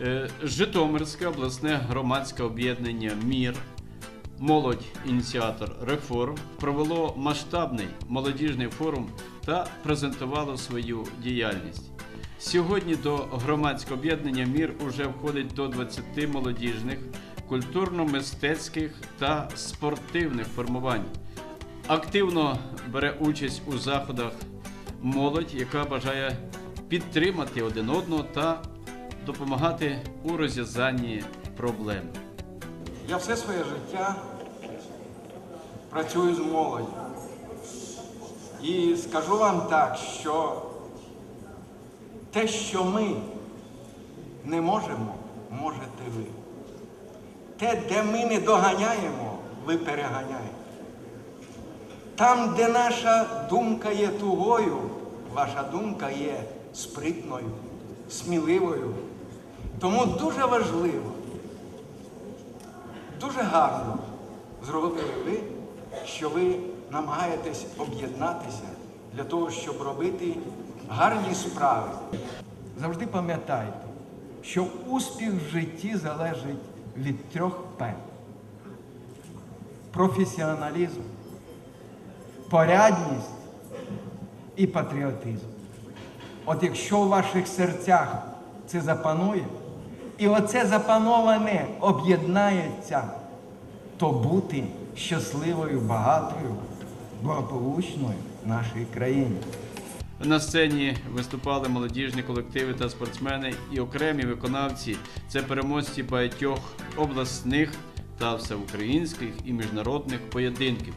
Е, Житомирське обласне громадське об'єднання Мір, молодь ініціатор реформ провело масштабний молодіжний форум та презентувало свою діяльність. Сьогодні до громадського об'єднання Мір уже входить до 20 молодіжних, культурно-мистецьких та спортивних формувань. Активно бере участь у заходах молодь, яка бажає підтримати один одного та допомагати у розв'язанні проблем. Я все своє життя працюю з молоддю. І скажу вам так, що те, що ми не можемо, можете ви. Те, де ми не доганяємо, ви переганяєте. Там, де наша думка є тугою, ваша думка є спритною, сміливою. Тому дуже важливо, дуже гарно зробили ви, що ви намагаєтесь об'єднатися для того, щоб робити гарні справи. Завжди пам'ятайте, що успіх в житті залежить від трьох П. Професіоналізм, порядність і патріотизм. От якщо у ваших серцях це запанує, і оце запановане об'єднається, то бути щасливою, багатою, благополучною нашій країні. На сцені виступали молодіжні колективи та спортсмени і окремі виконавці. Це переможці багатьох обласних та всеукраїнських і міжнародних поєдинків.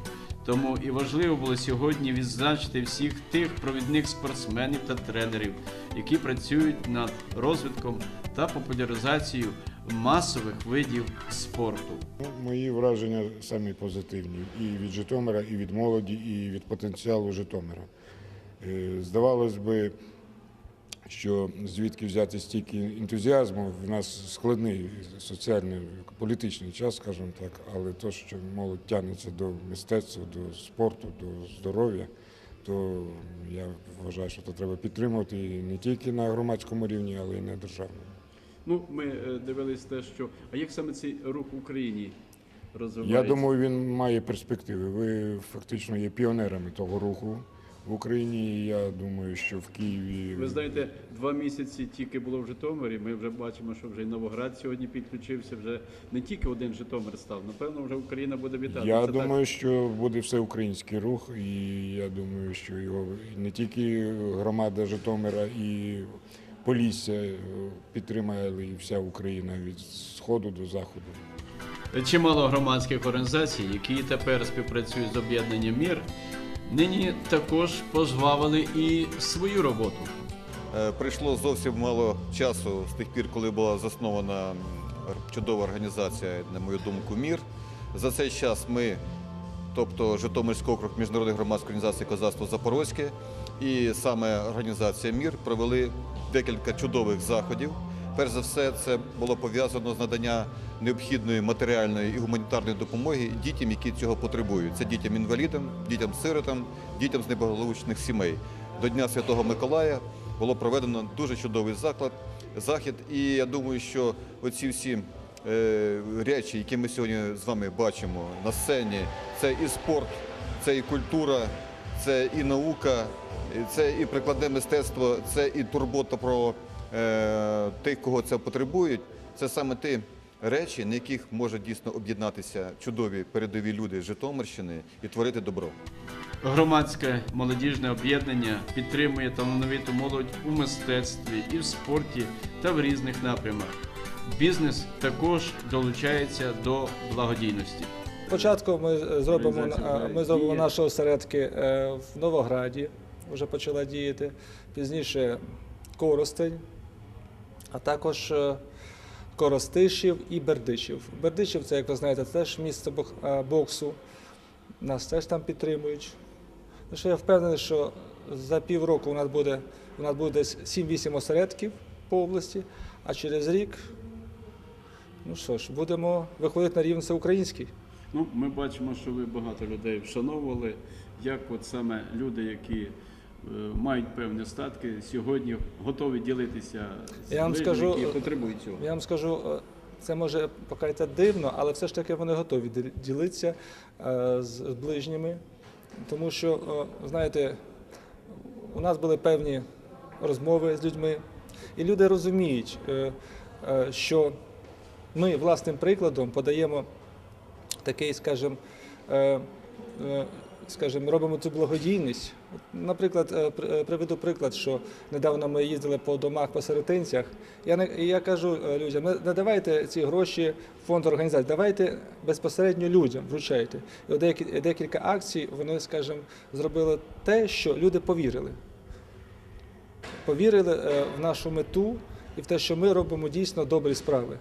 Тому і важливо було сьогодні відзначити всіх тих провідних спортсменів та тренерів, які працюють над розвитком та популяризацією масових видів спорту. Ну, Мої враження самі позитивні і від Житомира, і від молоді, і від потенціалу Житомира. Е, Здавалось би, що звідки взяти стільки ентузіазму, в нас складний соціальний, політичний час, скажімо так, але то, що молодь тягнеться до мистецтва, до спорту, до здоров'я, то я вважаю, що це треба підтримувати і не тільки на громадському рівні, але й на державному. Ну, ми е, дивились те, що а як саме цей рух в Україні розвивається? Я думаю, він має перспективи. Ви фактично є піонерами того руху в Україні. І я думаю, що в Києві Ви знаєте, два місяці тільки було в Житомирі. Ми вже бачимо, що вже і Новоград сьогодні підключився. Вже не тільки один Житомир став. Напевно, вже Україна буде вітати. я Це думаю, що буде всеукраїнський рух, і я думаю, що його не тільки громада Житомира і Полісся е, підтримає, але і вся Україна від сходу до заходу. чимало громадських організацій, які тепер співпрацюють з об'єднанням мір, нині також пожвавили і свою роботу. Е, Прийшло зовсім мало часу з тих пір, коли була заснована чудова організація, на мою думку, мір. За цей час ми, тобто Житомирський округ міжнародної громадської організації Козацтво Запорозьке і саме організація Мір провели декілька чудових заходів. Перш за все, це було пов'язано з надання необхідної матеріальної і гуманітарної допомоги дітям, які цього потребують. Це дітям-інвалідам, дітям-сиротам, дітям з неблагополучних сімей. До Дня Святого Миколая було проведено дуже чудовий заклад, захід. І я думаю, що оці всі е, речі, які ми сьогодні з вами бачимо на сцені, це і спорт, це і культура, це і наука, це і прикладне мистецтво, це і турбота про тих, кого це потребують. Це саме ті речі, на яких може дійсно об'єднатися чудові передові люди з Житомирщини і творити добро. Громадське молодіжне об'єднання підтримує талановиту молодь у мистецтві і в спорті та в різних напрямах. Бізнес також долучається до благодійності. Спочатку ми зробимо, е, ми зробимо наші осередки е, в Новограді, вже почала діяти, пізніше Коростень, а також е, Коростишів і Бердичів. Бердичів це, як ви знаєте, теж місце е, боксу. Нас теж там підтримують. Ну, я впевнений, що за півроку у нас буде, у нас буде десь 7-8 осередків по області, а через рік, ну що ж, будемо виходити на рівень всеукраїнський. Ну, ми бачимо, що ви багато людей вшановували, як от саме люди, які мають певні статки, сьогодні готові ділитися з Я вам ближніми, скажу, які е, потребують цього. Я вам скажу, е, це може покається дивно, але все ж таки вони готові ділитися е, з ближніми. Тому що, е, знаєте, у нас були певні розмови з людьми, і люди розуміють, е, е, що ми власним прикладом подаємо такий, скажімо, е, е, скажімо, робимо цю благодійність. Наприклад, е, е, приведу приклад, що недавно ми їздили по домах, по сиротинцях. Я, я кажу е, людям, не, давайте ці гроші в фонд організації, давайте безпосередньо людям вручайте. І от декілька акцій вони, скажімо, зробили те, що люди повірили. Повірили в нашу мету і в те, що ми робимо дійсно добрі справи.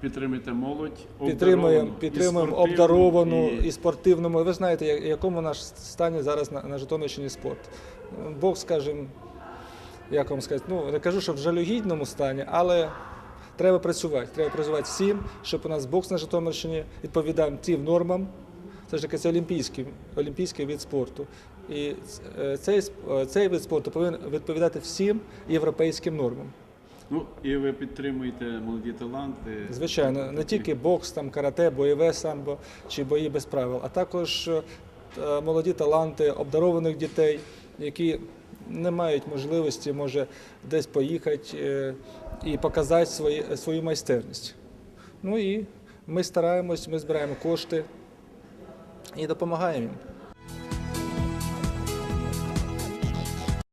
Підтримуйте молодь, Підтримуємо, підтримуємо обдаровану і- і спортивному. Ви знаєте, якому наш стані зараз на, на Житомирщині спорт. Бог, скажімо, як вам сказати, ну не кажу, що в жалюгідному стані, але треба працювати. Треба працювати всім, щоб у нас бокс на Житомирщині відповідав тим нормам. Це ж таки це олімпійський, олімпійський вид спорту. І е, цей, е, цей вид спорту повинен відповідати всім європейським нормам. Ну і ви підтримуєте молоді таланти. Звичайно, не тільки бокс, там карате, бойове самбо чи бої без правил, а також е, молоді таланти обдарованих дітей, які не мають можливості, може, десь поїхати е, і показати свої, свою майстерність. Ну і ми стараємось, ми збираємо кошти і допомагаємо їм.